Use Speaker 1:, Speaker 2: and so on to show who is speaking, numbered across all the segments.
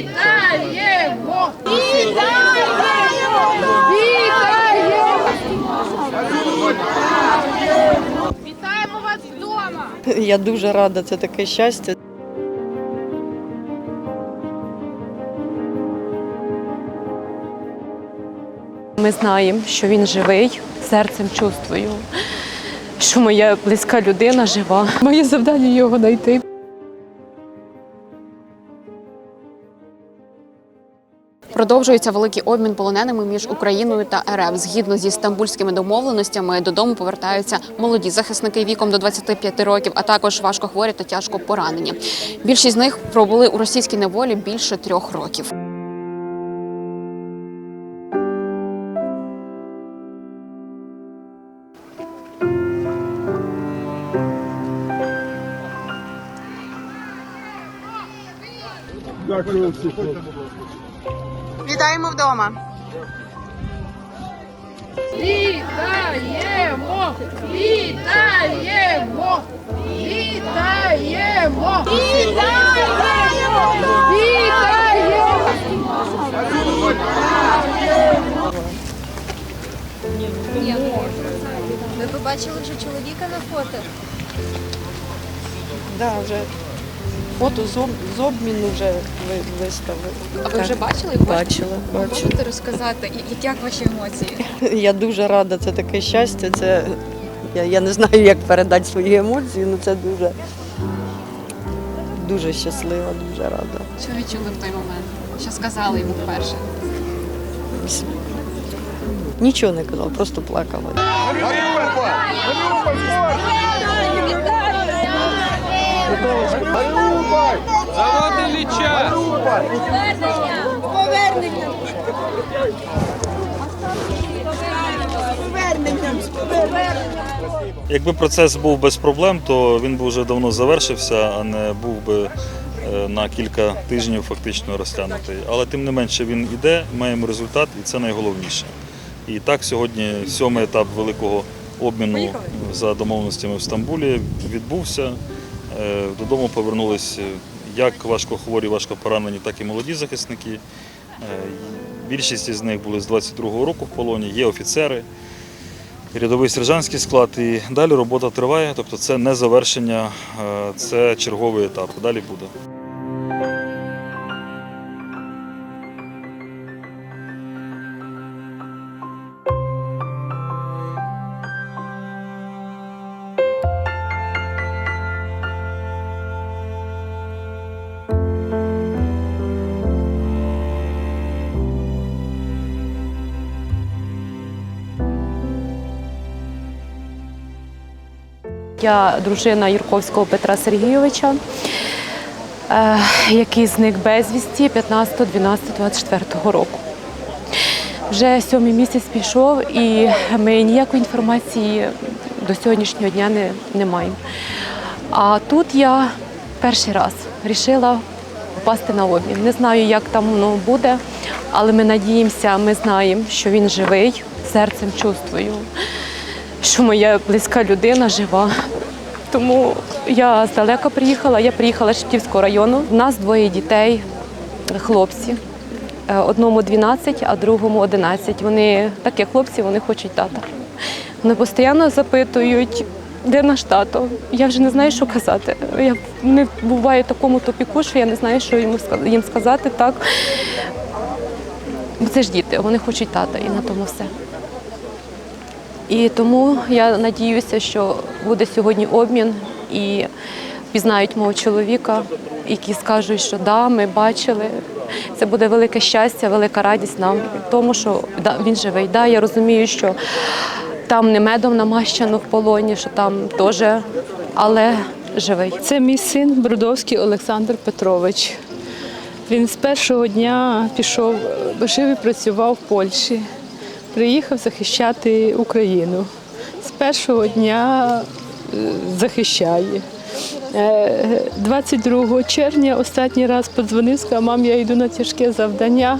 Speaker 1: Вітаємо! Вітаємо! Вітаємо! Вітаємо вас вдома!
Speaker 2: Я дуже рада, це таке щастя.
Speaker 3: Ми знаємо, що він живий, серцем чувствую, що моя близька людина жива. Моє завдання його знайти.
Speaker 4: Продовжується великий обмін полоненими між Україною та РФ. Згідно зі стамбульськими домовленостями, додому повертаються молоді захисники віком до 25 років, а також важкохворі та тяжко поранені. Більшість з них пробули у російській неволі більше трьох років. Вітаємо вдома.
Speaker 1: Вітаємо! Вітаємо! Вітаємо! Вітаємо! Вітаємо!
Speaker 5: Ви побачили вже чоловіка на фото?
Speaker 2: Да, вже фото з, об, з обміну вже ви- виставили.
Speaker 4: А ви вже бачили? його?
Speaker 2: Бачила, бачила.
Speaker 5: Можете розказати, і- як ваші емоції?
Speaker 2: Я дуже рада, це таке щастя. Це я, я не знаю, як передати свої емоції, але це дуже, дуже щаслива, дуже рада.
Speaker 4: Що відчули в той момент? Що сказали йому вперше?
Speaker 2: Нічого не казала, просто плакала.
Speaker 6: Заводи ліча!
Speaker 7: Якби процес був без проблем, то він би вже давно завершився, а не був би е, на кілька тижнів фактично розтягнутий. Але тим не менше він іде, маємо результат, і це найголовніше. І так сьогодні сьомий етап великого обміну за домовленостями в Стамбулі відбувся. Е, Додому повернулись як важкохворі, важкопоранені, так і молоді захисники. Е, Більшість із них були з 22-го року в полоні, є офіцери рядовий сержантський склад. І далі робота триває, тобто це не завершення, е, це черговий етап. Далі буде.
Speaker 3: Я дружина Юрковського Петра Сергійовича, е, який зник безвісті 15.12.24 року. Вже сьомий місяць пішов, і ми ніякої інформації до сьогоднішнього дня не, не маємо. А тут я перший раз вирішила попасти на обмін. Не знаю, як там воно буде, але ми надіємося, ми знаємо, що він живий, серцем чувствую, що моя близька людина жива. Тому я здалека приїхала. Я приїхала з Шептівського району. У нас двоє дітей, хлопці. Е, Одному 12, а другому 11. Вони, так як хлопці, вони хочуть тата. Вони постійно запитують, де наш тато. Я вже не знаю, що казати. Я не буваю в такому тупіку, що я не знаю, що їм сказати так. Це ж діти, вони хочуть тата, і на тому все. І тому я надіюся, що буде сьогодні обмін і пізнають мого чоловіка, які скажуть, що да, ми бачили. Це буде велике щастя, велика радість нам тому, що да, він живий. Да, я розумію, що там не медом намащено в полоні, що там теж, але живий.
Speaker 8: Це мій син Бродовський Олександр Петрович. Він з першого дня пішов, жив і працював в Польщі. Приїхав захищати Україну. З першого дня е, захищає. Е, 22 червня останній раз подзвонив, сказав, мам, я йду на тяжке завдання.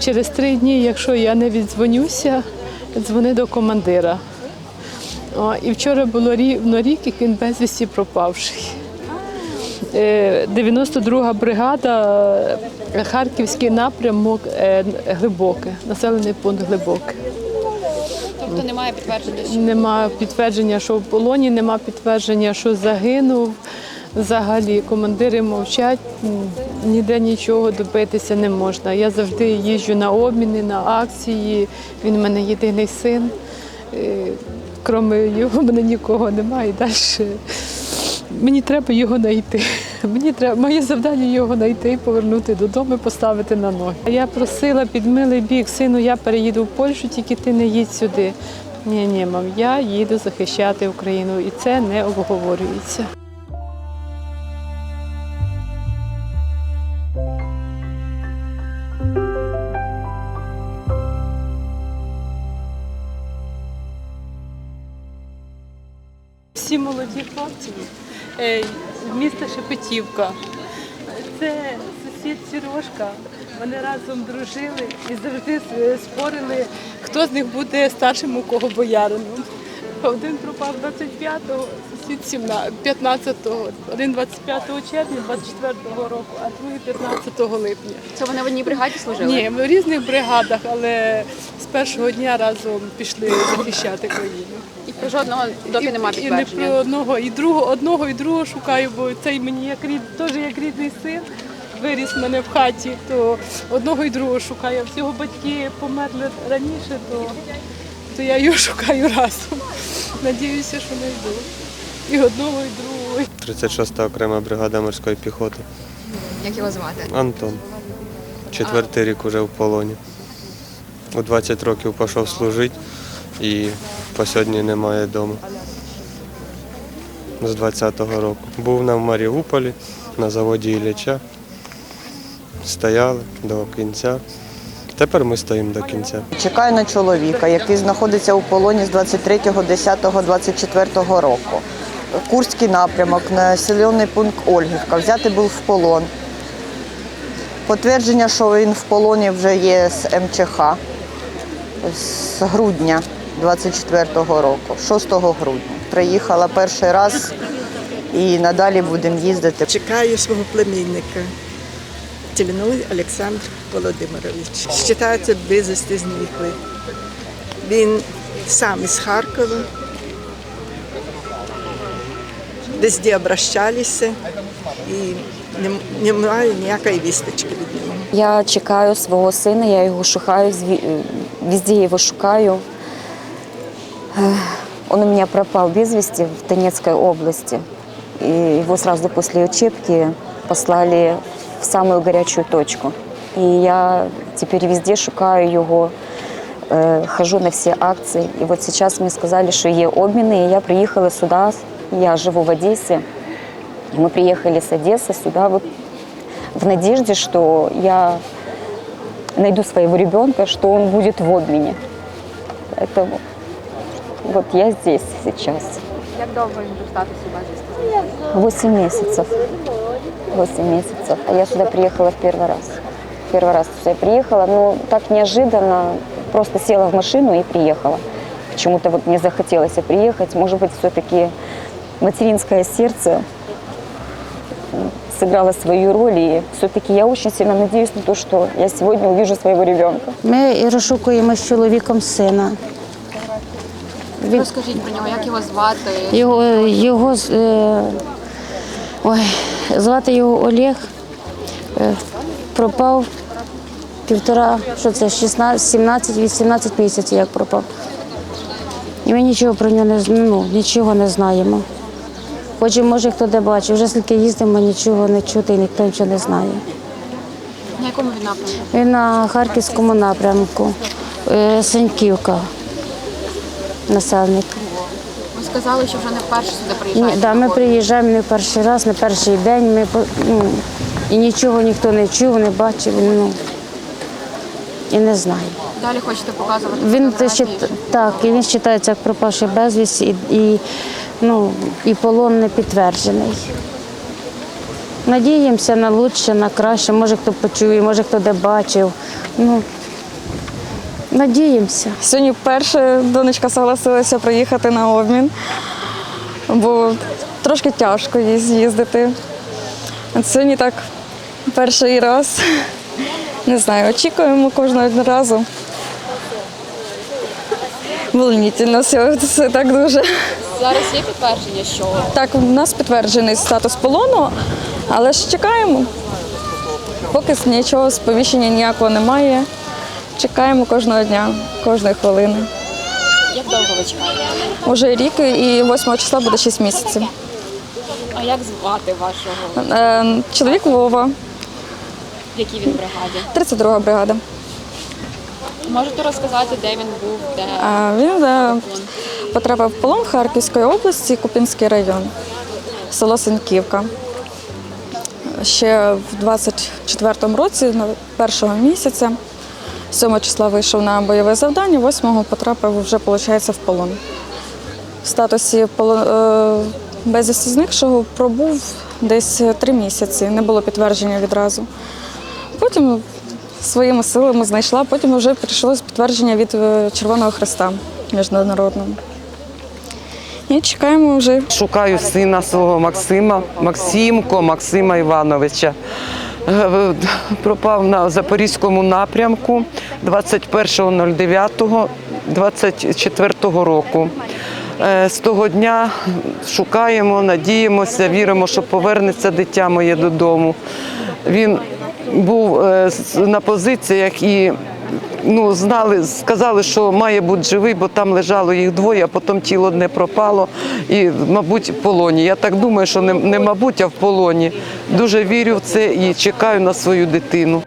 Speaker 8: Через три дні, якщо я не віддзвонюся, дзвони до командира. І вчора було рівно рік, як він безвісті пропавший. Е, 92-га бригада, е, Харківський напрямок е, глибоке, населений пункт глибоке.
Speaker 4: Тобто немає підтвердження,
Speaker 8: Нема підтвердження, що в полоні, нема підтвердження, що загинув. Взагалі командири мовчать, ніде нічого добитися не можна. Я завжди їжджу на обміни, на акції. Він в мене єдиний син. Е, Крім його, в мене нікого немає. І далі мені треба його знайти. Мені треба моє завдання його знайти повернути додому, поставити на ноги. Я просила під милий бік, сину, я переїду в Польщу, тільки ти не їдь сюди. Ні, ні, мам, я їду захищати Україну, і це не обговорюється. Всі молоді хлопці е, міста Шепетівка. Це сусід Сережка. Вони разом дружили і завжди спорили, хто з них буде старшим у кого боярином. Один пропав 25-го, сусід 15-го, один 25 червня 24-го року, а другий 15 липня.
Speaker 4: Це вони в одній бригаді служили?
Speaker 8: Ні, ми в різних бригадах, але з першого дня разом пішли захищати країну.
Speaker 4: Жодного доки
Speaker 8: І-
Speaker 4: немає
Speaker 8: І не про
Speaker 4: підтвердження.
Speaker 8: одного, і другого, одного, і другого шукаю, бо цей мені як рід, теж як рідний син. Виріс в мене в хаті, то одного і другого шукаю. А Всього батьки померли раніше, то, то я його шукаю разом. Надіюся, що знайду. І одного, і другого.
Speaker 9: 36-та окрема бригада морської піхоти.
Speaker 4: Як його звати?
Speaker 9: Антон. Четвертий рік уже в полоні. У 20 років пішов служити і по сьогодні немає вдома. З 20-го року. Був на Маріуполі, на заводі Ілліча. Стояли до кінця. Тепер ми стоїмо до кінця.
Speaker 2: Чекаю на чоловіка, який знаходиться у полоні з 23.10.24 року. Курський напрямок, населений пункт Ольгівка. Взяти був в полон. Підтвердження, що він в полоні вже є з МЧХ з грудня 24-го року, 6 грудня. Приїхала перший раз і надалі будемо їздити.
Speaker 10: Чекаю свого племінника. Теленовий Олександр Володимирович. Считається безвісти зниклий. Він сам із Харкова. Везде обращалися і нем- немає ніякої вісточки від нього.
Speaker 11: Я чекаю свого сина, я його шукаю, везде его шукаю. Он у меня пропал без вести в Донецкой области. И его сразу после учебки послали в самую горячую точку. И я теперь везде шукаю его, э, хожу на все акции. И вот сейчас мне сказали, что є обміни, и я приехала сюда. Я живу в Одессе. И Мы приехали с Одессы сюда вот в надежде, что я найду своего ребенка, что он будет в обмене. Поэтому вот я здесь сейчас.
Speaker 4: Як довго він буде статусі безвісти?
Speaker 11: Восемь месяцев. Восемь месяцев. А я сюда приехала в первый раз. Первый раз сюда я приехала, но так неожиданно. Просто села в машину и приехала. Почему-то вот мне захотелось приехать. Может быть, все-таки материнское сердце м, сыграло свою роль. И все-таки я очень сильно надеюсь на то, что я сегодня увижу своего ребенка.
Speaker 5: Ми розшукуємо з чоловіком сина. Він,
Speaker 4: Розкажіть про нього, як його звати?
Speaker 5: його його е, ой, звати його Олег. Е, пропав півтора, що це, 17, 18 місяців, як пропав. І ми нічого про нього не, ну, нічого не знаємо. Хоч може хто де бачив, вже скільки їздимо, нічого не чути, і ніхто нічого не знає.
Speaker 4: На якому він напрямку?
Speaker 5: Він на Харківському напрямку, е, Сеньківка, насельник.
Speaker 4: Ви сказали, що вже не вперше сюди приїжджаєте.
Speaker 5: да, ми приїжджаємо не перший раз, не перший день. Ми, ну, і нічого ніхто не чув, не бачив, ну, і не знає.
Speaker 4: Далі хочете показувати
Speaker 5: Він те ще так, і він вважається як пропавший безвісті, і, і, ну, і полон не підтверджений. Надіємося на краще, на краще. Може хто почує, може хто де бачив. Ну, надіємося.
Speaker 11: Сьогодні вперше донечка согласилася приїхати на обмін, бо трошки тяжко їй з'їздити.
Speaker 12: Сьогодні так перший раз. Не знаю, очікуємо кожного разу. Волнительно все, все так дуже.
Speaker 4: Зараз є підтвердження, що
Speaker 12: Так, у нас підтверджений статус полону, але ж чекаємо. Поки нічого сповіщення ніякого немає. Чекаємо кожного дня, кожної хвилини.
Speaker 4: як довго ви чекаєте?
Speaker 12: Уже рік і 8 числа буде 6 місяців.
Speaker 4: А як звати вашого?
Speaker 12: Е, Чоловік Вова,
Speaker 4: В якій він бригаді?
Speaker 12: 32 бригада.
Speaker 4: Можете розказати, де він був, де
Speaker 12: А Він е, потрапив в полон в Харківської області, Купінський район, село Синьківка. Ще в 24-му році, першого місяця, 7 числа вийшов на бойове завдання, 8-го потрапив вже, виходить, в полон. В статусі е, безвісти зникшого пробув десь три місяці, не було підтвердження відразу. Потім своїми силами знайшла, потім вже прийшло підтвердження від е, Червоного Христа міжнародного. І чекаємо вже.
Speaker 13: Шукаю сина свого Максима, Максимко, Максима Івановича. Е, Пропав на Запорізькому напрямку 21.09.24 року. Е, З того дня шукаємо, надіємося, віримо, що повернеться дитя моє додому. Він був е, на позиціях і ну, знали, сказали, що має бути живий, бо там лежало їх двоє, а потім тіло одне пропало і, мабуть, в полоні. Я так думаю, що не, не мабуть, а в полоні. Дуже вірю в це і чекаю на свою дитину.